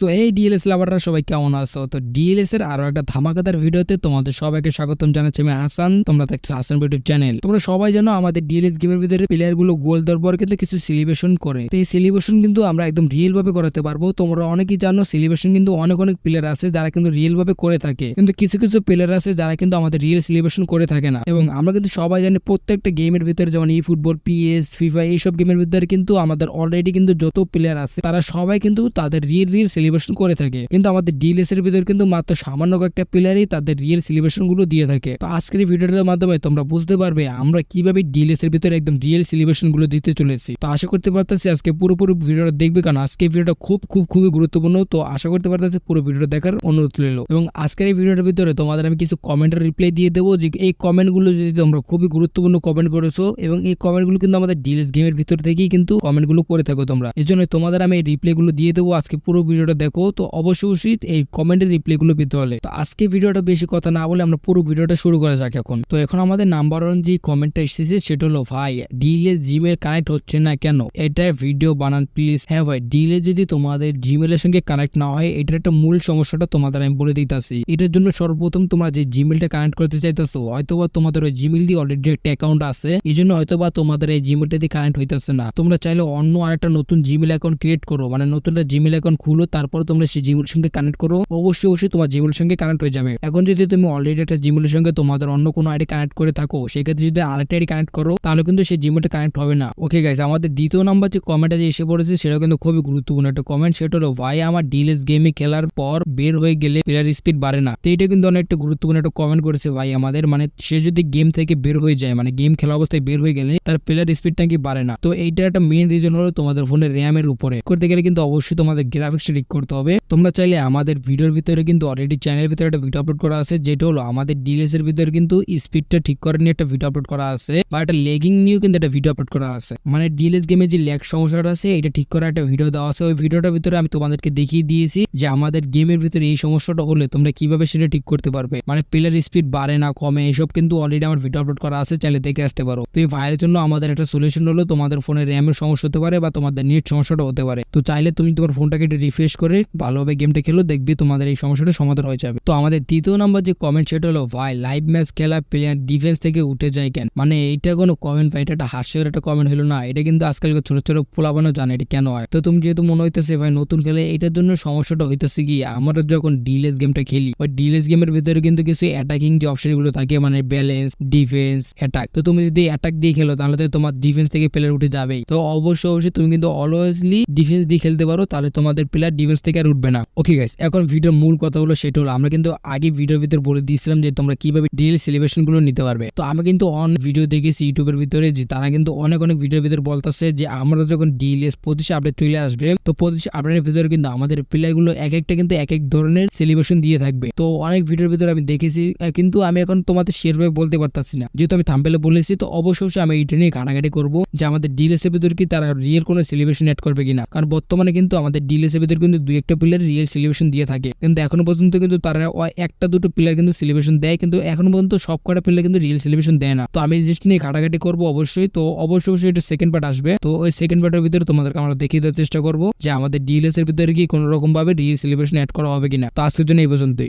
তো এই ডিএলএস লাভাররা সবাই কেমন আছো? তো ডিএলএস এর আরও একটা ধামাকাদার ভিডিওতে তোমাদের সবাইকে স্বাগতম জানাচ্ছি। আমি হাসান তোমরা দেখছ হাসান ইউটিউব চ্যানেল। তোমরা সবাই জানো আমাদের ডিএলএস গেমের ভিতরে প্লেয়ারগুলো গোল দেওয়ার পর কিন্তু কিছু সেলিব্রেশন করে। তো এই সেলিব্রেশন কিন্তু আমরা একদম রিয়েল ভাবে করাতে পারব। তোমরা অনেকেই জানো সেলিব্রেশন কিন্তু অনেক অনেক প্লেয়ার আছে যারা কিন্তু রিয়েল ভাবে করে থাকে। কিন্তু কিছু কিছু প্লেয়ার আছে যারা কিন্তু আমাদের রিয়েল সেলিব্রেশন করে থাকে না। এবং আমরা কিন্তু সবাই জানি প্রত্যেকটা গেমের ভিতরে যেমন ই ফুটবল পিএস ফিফা এইসব গেমের ভিতরে কিন্তু আমাদের অলরেডি কিন্তু যত প্লেয়ার আছে, তারা সবাই কিন্তু তাদের রিয়েল রিয়েল সেলিব্রেশন করে থাকে। কিন্তু আমাদের ডিএলএস এর ভিতরে কিন্তু মাত্র সামান্য কয়েকটা প্লেয়ারই তাদের রিয়েল সেলিব্রেশনগুলো দিয়ে থাকে। তো আজকের ভিডিওটার মাধ্যমে তোমরা বুঝতে পারবে আমরা কীভাবে ডিএলএস এর ভিতরে একদম রিয়েল সেলিব্রেশনগুলো দিতে চলেছি। তো আশা করতে পারতেছি আজকে পুরোপুরি ভিডিওটা দেখবে কারণ আজকে ভিডিওটা খুব খুব, খুবই গুরুত্বপূর্ণ। তো আশা করতে পারতেছি পুরো ভিডিওটা দেখার অনুরোধ রইল। এবং আজকের এই ভিডিওটার ভিতরে তোমাদের আমি কিছু কমেন্টের রিপ্লাই দিয়ে দেবো যে এই কমেন্টগুলো যদি তোমরা খুবই গুরুত্বপূর্ণ কমেন্ট করেছ এবং এই কমেন্টগুলো কিন্তু আমাদের ডিএলএস গেমের ভিতর থেকেই কিন্তু কমেন্টগুলো করে থাকো তোমরা। এই জন্য তোমাদের আমি এই রিপ্লাইগুলো দিয়ে দেবো আজকে পুরো ভিডিওটা দেখো, তো অবশ্যই উচিত এই কমেন্টের রিপ্লাইগুলো পেতে হলে। তো আজকে ভিডিওটা বেশি কথা না বলে আমরা পুরো ভিডিওটা শুরু করা যাক এখন। তো এখন আমাদের নাম্বার ওয়ান যে কমেন্টটা এসেছে সেটা হলো, ভাই ডিএলএস জিমেল কানেক্ট হচ্ছে না কেন? এটা ভিডিও বানান প্লিজ হ্যাঁ ভাই ডিএলএ যদি তোমাদের জিমেলের সঙ্গে কানেক্ট না হয়, এটার একটা মূল সমস্যাটা তোমাদের আমি বলে দিতেছি। এটার জন্য সর্বপ্রথম তোমরা যে জিমেলটা কানেক্ট করতে চাইতেছো, হয়তোবা তোমাদের ওই জিমেল দিয়ে অলরেডি একটা অ্যাকাউন্ট আছে। এই জন্য হয়তোবা তোমাদের এই জিমেলটা দিয়ে কানেক্ট হইতেছে না। তোমরা চাইলে অন্য আরেকটা নতুন জিমেল অ্যাকাউন্ট ক্রিয়েট করো। মানে নতুন একটা জিমেল অ্যাকাউন্ট খুলো তারপর তোমরা সেই জিমেল সঙ্গে কানেক্ট করো। অবশ্যই অবশ্যই তোমার জিমেলের সঙ্গে কানেক্ট হয়ে যাবে। এখন যদি তুমি অলরেডি একটা জিমেলের সঙ্গে তোমাদের অন্য কোনো আইডি কানেক্ট করে থাকো, সেক্ষেত্রে যদি আরেকটা আইডি কানেক্ট করো, তাহলে কিন্তু সেই জিমেলটা কানেক্ট হবে না। ওকে গাইজ আমাদের দ্বিতীয় নাম্বার যে কমেন্টটা যে এসে পড়েছে, সেটা কিন্তু খুবই গুরুত্বপূর্ণ একটা কমেন্ট সেটা হলো ভাই আমার ডিলেস গেমে খেলার পর বের হয়ে গেলে প্লেয়ার স্পিড বাড়ে না? তো এটা কিন্তু অনেকটা গুরুত্বপূর্ণ একটা কমেন্ট করেছে ভাই আমাদের। মানে সে যদি গেম থেকে বের হয়ে যায় মানে গেম খেলা অবস্থায় বের হয়ে গেলে তার প্লেয়ার স্পিডটা কি বাড়ে না? তো এইটা একটা মেন রিজন হলো তোমাদের ফোনের র্যামের উপরে। করতে গেলে কিন্তু অবশ্যই তোমাদের গ্রাফিক্স করতে হবে। তোমরা চাইলে আমাদের ভিডিওর ভিতরে কিন্তু অলরেডি চ্যানেলের ভিতরে একটা ভিডিও আপলোড করা আছে, যেটা হলো আমাদের ডিএলএস এর ভিতরে কিন্তু স্পিডটা ঠিক করে নিয়ে একটা ভিডিও আপলোড করা আছে বা একটা লেগিং নিয়েও কিন্তু একটা ভিডিও আপলোড করা আছে। মানে ডিএলএস গেমে যে ল্যাগ সমস্যাটা আছে, এটা ঠিক করার একটা ভিডিও দেওয়া আছে। ওই ভিডিওটার ভিতরে আমি তোমাদেরকে দেখিয়ে দিয়েছি যে আমাদের গেমের ভিতরে এই সমস্যাটা হলে তোমরা কীভাবে সেটা ঠিক করতে পারবে। মানে প্লেয়ার স্পিড বাড়ে না, কমে, এসব কিন্তু অলরেডি আমার ভিডিও আপলোড করা আছে, চাইলে দেখে আসতে পারো। তো এই ভাইয়ের জন্য আমাদের একটা সলিউশন হলো, তোমাদের ফোনের র্যামের সমস্যা হতে পারে বা তোমাদের নেট সমস্যাটা হতে পারে। তো চাইলে তুমি তোমার ফোনটাকে রিফ্রেশ করে ভালোভাবে গেমটা খেলো, দেখবি তোমাদের এই সমস্যাটা সমাধান হয়ে যাবে। তো আমাদের তৃতীয় নম্বর যে কমেন্ট সেটা হলো, ভাই লাইভ ম্যাচ খেলা প্লেয়ার ডিফেন্স থেকে উঠে যায় কেন? মানে এইটা কোনো কমেন্ট ভাই, এটা একটা হাস্যের একটা কমেন্ট হলো না। এটা কিন্তু আজকালকার ছোট ছোট পোলাবানো জানে এটা কেন হয়। তো তুমি যেহেতু মনে হইতেছে ভাই, নতুন খেলে এটার জন্য সমস্যাটা হইতেছে কি? আমরা যখন ডিলেস গেমটা খেলি, ওই ডিলেস গেমের ভিতরে কিন্তু কিছু অ্যাটাকিং যে অপশনগুলো থাকে মানে ব্যালেন্স ডিফেন্স অ্যাটাক তো তুমি যদি অ্যাটাক দিয়ে খেলো, তাহলে তো তোমার ডিফেন্স থেকে প্লেয়ার উঠে যাবেই। তো অবশ্যই অবশ্যই তুমি কিন্তু অলওয়েজলি ডিফেন্স দিয়ে খেলতে পারো, তাহলে তোমাদের প্লেয়ার ডিফেন্স থেকে আর উঠবে না। ওকে গাইস এখন ভিডিওর মূল কথা হলো সেটা হলো, আমরা কিন্তু আগে ভিডিওর ভিতরে বলে দিয়েছিলাম যে তোমরা কীভাবে ডিএল সেলিব্রেশনগুলো নিতে পারবে। তো আমি কিন্তু অন ভিডিও দেখেছি ইউটিউবের ভিতরে যে তারা কিন্তু অনেক অনেক ভিডিওর ভিতরে বলতেছে যে আমরা যখন ডিএলএস পঁচিশ আপডেট চলে আসবে, তো পঁচিশ আপডেটের ভিতরে কিন্তু আমাদের প্লেয়ারগুলো এক একটা কিন্তু এক এক ধরনের সেলিব্রেশন দিয়ে থাকবে। তো অনেক ভিডিওর ভিতরে আমি দেখেছি কিন্তু আমি এখন তোমাদের শেয়ার ভাবে বলতে পারতাছি না। যেহেতু আমি থাম্পেলে বলেছি, তো অবশ্যই আমি এটা নিয়ে ঘাটাঘাটি করব যে আমাদের ডিএলএস এর ভিতরে কি তারা রিয়েল কোনো সেলিব্রেশন অ্যাড করবে কিনা। কারণ বর্তমানে কিন্তু আমাদের ডিএলএস এর ভিতরে কিন্তু দুই একটা প্লেয়ার রিয়েল সেলিব্রেশন দিয়ে থাকে। কিন্তু এখনও পর্যন্ত কিন্তু তারা একটা দুটো প্লেয়ার কিন্তু সেলিব্রেশন দেয়, কিন্তু এখনও পর্যন্ত সব কটা প্লেয়ার কিন্তু রিয়েল সেলিব্রেশন দেয় না। তো আমি এই জিনিসটা নিয়ে ঘাটাঘাটি করব অবশ্যই। তো অবশ্যই অবশ্যই এটা সেকেন্ড পার্ট আসবে। তো ওই সেকেন্ড পার্টের ভিতরে তোমাদেরকে আমরা দেখিয়ে দেওয়ার চেষ্টা করব যে আমাদের ডিএলএস এর ভিতরে কি কোনো রকম ভাবে রিয়েল সেলিব্রেশন অ্যাড করা হবে কিনা। তো আজকের জন্য এই পর্যন্তই।